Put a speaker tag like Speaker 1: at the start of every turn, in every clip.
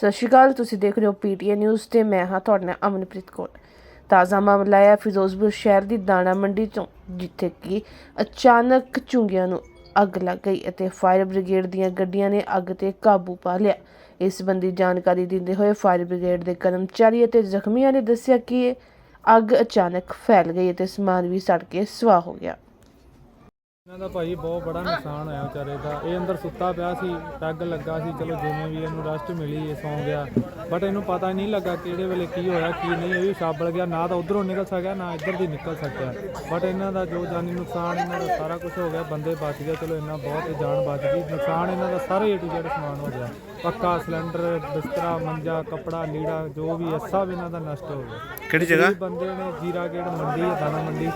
Speaker 1: ਸਤਿ ਸ਼੍ਰੀ ਅਕਾਲ, ਤੁਸੀਂ ਦੇਖ ਰਹੇ ਹੋ ਪੀਟੀਏ ਨਿਊਜ਼ ਤੇ ਮੈਂ ਹਾਂ ਤੁਹਾਡੇ ਨਾਲ ਅਮਨਪ੍ਰੀਤ ਕੌਰ। ਤਾਜ਼ਾ ਮਾਮਲਾ ਹੈ, ਫਿਰੋਜ਼ਪੁਰ ਸ਼ਹਿਰ ਦੀ ਦਾਣਾ ਮੰਡੀ ਤੋਂ ਜਿੱਥੇ ਕਿ ਅਚਾਨਕ ਝੁੰਗੀਆਂ ਨੂੰ ਅੱਗ ਲੱਗ ਗਈ ਅਤੇ ਫਾਇਰ ਬ੍ਰਿਗੇਡ ਦੀਆਂ ਗੱਡੀਆਂ ਨੇ ਅੱਗ ਤੇ ਕਾਬੂ ਪਾ ਲਿਆ। ਇਸ ਸੰਬੰਧੀ ਜਾਣਕਾਰੀ ਦਿੰਦੇ ਹੋਏ ਫਾਇਰ ਬ੍ਰਿਗੇਡ ਦੇ ਕਰਮਚਾਰੀ ਅਤੇ ਜ਼ਖਮੀਆਂ ਨੇ ਦੱਸਿਆ ਕਿ ਅੱਗ ਅਚਾਨਕ ਫੈਲ ਗਈ ਅਤੇ ਸਮਾਨ ਵੀ ਸੜ ਕੇ ਸੁਆਹ ਹੋ ਗਿਆ।
Speaker 2: ਇਹਨਾਂ ਦਾ ਭਾਈ ਬਹੁਤ ਬੜਾ ਨੁਕਸਾਨ ਹੋਇਆ ਵਿਚਾਰੇ ਦਾ। ਇਹ ਅੰਦਰ ਸੁੱਤਾ ਪਿਆ ਸੀ ਪੈਗ ਲੱਗਾ ਸੀ, ਚਲੋ ਜਿਵੇਂ ਵੀ ਇਹਨੂੰ ਰੈਸਟ ਮਿਲੀ, ਇਹ ਸੌਂ ਗਿਆ। ਬਟ ਇਹਨੂੰ ਪਤਾ ਹੀ ਨਹੀਂ ਲੱਗਾ ਕਿਹੜੇ ਵੇਲੇ ਕੀ ਹੋਇਆ, ਕੀ ਨਹੀਂ। ਇਹ ਵੀ ਛਾਬਲ ਗਿਆ, ਨਾ ਤਾਂ ਉਧਰੋਂ ਨਿਕਲ ਸਕਿਆ, ਨਾ ਇੱਧਰ ਦੀ ਨਿਕਲ ਸਕਿਆ। ਬਟ ਇਹਨਾਂ ਦਾ ਜੋ ਜਾਨੀ ਨੁਕਸਾਨ, ਇਹਨਾਂ ਦਾ ਸਾਰਾ ਕੁਝ ਹੋ ਗਿਆ, ਬੰਦੇ ਬਚ ਗਏ। ਚਲੋ ਇਹਨਾਂ ਬਹੁਤ ਹੀ ਜਾਨ ਬਚ ਗਈ। ਨੁਕਸਾਨ ਇਹਨਾਂ ਦਾ ਸਾਰੇ ਏ ਟੂ ਜ਼ੈਡ ਸਮਾਨ ਹੋ ਗਿਆ। ਪੱਕਾ ਸਿਲੰਡਰ ਬਿਸਤਰਾ ਮੰਜਾ ਕਪੜਾ ਲੀੜਾ ਜੋ ਵੀ ਹੈ ਸਭ ਇਹਨਾਂ ਦਾ ਨਸ਼ਟ ਹੋ ਗਿਆ।
Speaker 3: ਕਿਹੜੀ ਜਗ੍ਹਾ?
Speaker 2: ਇਹ ਬੰਦੇ ਨੇ ਜੀਰਾ ਗੇਟ ਮੰਡੀ ਦਾਣਾ ਮੰਡੀ।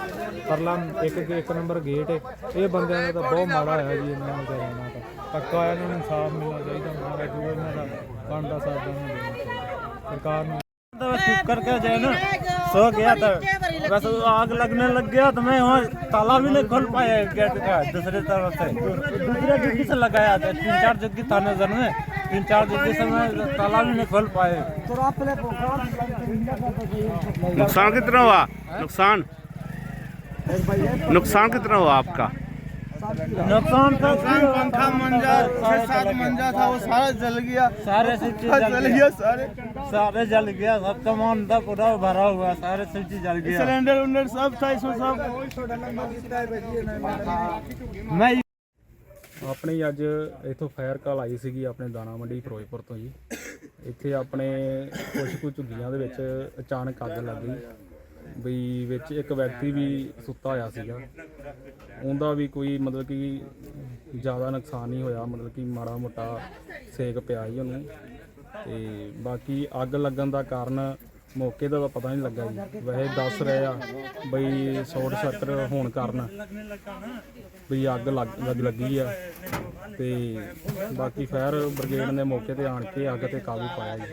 Speaker 2: ਪਰਲਾ ਇੱਕ ਇੱਕ ਨੰਬਰ ਗੇਟ ਇਹ ਬੰਦਿਆਂ ਦਾ ਬਹੁਤ ਮਾੜਾ ਹੋਇਆ ਜੀ ਇਹਨਾਂ ਨੂੰ ਜਾਣਾ ਤਾਂ। ਪੱਕਾ ਇਹਨਾਂ ਨੂੰ ਇਨਸਾਫ ਮਿਲਣਾ ਚਾਹੀਦਾ ਮਾੜਾ ਜੋ ਇਹਨਾਂ ਦਾ ਬਣਦਾ ਸਾਡਾ ਨੂੰ ਸਰਕਾਰ ਨੂੰ
Speaker 4: ਸ਼ੁਕਰ ਕਰ ਜਾਏ ਨਾ ਸੋ ਗਿਆ ਤਾਂ। बस आग लगने लग गया तो मैं वहाँ ताला भी नहीं खोल पाया गेट का, दूसरे तरफ़ से। दूसरे जगह से लगाया था, तीन चार जगह था नज़र में, तीन चार जगह से मैं ताला भी नहीं खोल पाए
Speaker 3: नुकसान कितना हुआ? नुकसान? नुकसान कितना हुआ आपका?
Speaker 4: नुकसान तो
Speaker 5: पंखा मंजा छह सात मंजा था वो सारा जल गया
Speaker 4: सारे स्विच
Speaker 5: जल
Speaker 4: जल
Speaker 5: गया
Speaker 4: गया
Speaker 5: सारे
Speaker 4: सारे जल गया सब सामान था पूरा भरा हुआ सारे स्विच जल गया
Speaker 5: सिलेंडर उलेंडर सब था इसमें सब
Speaker 4: मैं
Speaker 2: ਆਪਣੀ ਅੱਜ ਇਥੋਂ ਫਾਇਰ ਕਾਲ ਆਈ ਸੀਗੀ ਆਪਣੇ ਦਾਣਾ ਮੰਡੀ ਫਿਰੋਜ਼ਪੁਰ ਤੋਂ ਜੀ ਇੱਥੇ ਆਪਣੇ ਕੁਝ ਕੁ ਝੁੱਗੀਆਂ ਦੇ ਵਿੱਚ ਅਚਾਨਕ ਅੱਗ ਲੱਗ ਗਈ ਵੀ ਵਿੱਚ ਇੱਕ ਵਿਅਕਤੀ ਵੀ ਸੁੱਤਾ ਹੋਇਆ ਸੀਗਾ। ਉਹਦਾ ਵੀ ਕੋਈ ਮਤਲਬ ਕਿ ਜ਼ਿਆਦਾ ਨੁਕਸਾਨ ਨਹੀਂ ਹੋਇਆ, ਮਤਲਬ ਕਿ ਮਾੜਾ ਮੋਟਾ ਸੇਕ ਪਿਆ ਹੀ ਉਹਨੂੰ। ਤੇ ਬਾਕੀ ਅੱਗ ਲੱਗਣ ਦਾ ਕਾਰਨ ਮੌਕੇ ਦਾ ਤਾਂ ਪਤਾ ਨਹੀਂ ਲੱਗਾ ਜੀ। ਵੈਸੇ ਦੱਸ ਰਹੇ ਆ ਬਈ ਸ਼ਾਰਟ ਸ਼ਟਰ ਹੋਣ ਕਾਰਨ ਵੀ ਅੱਗ ਲੱਗ, ਲੱਗ- ਲੱਗੀ ਆ। ਤੇ ਬਾਕੀ ਫਾਇਰ ਬ੍ਰਿਗੇਡ ਨੇ ਮੌਕੇ ਤੇ ਆਣ ਕੇ ਅੱਗ ਤੇ ਕਾਬੂ ਪਾਇਆ ਜੀ।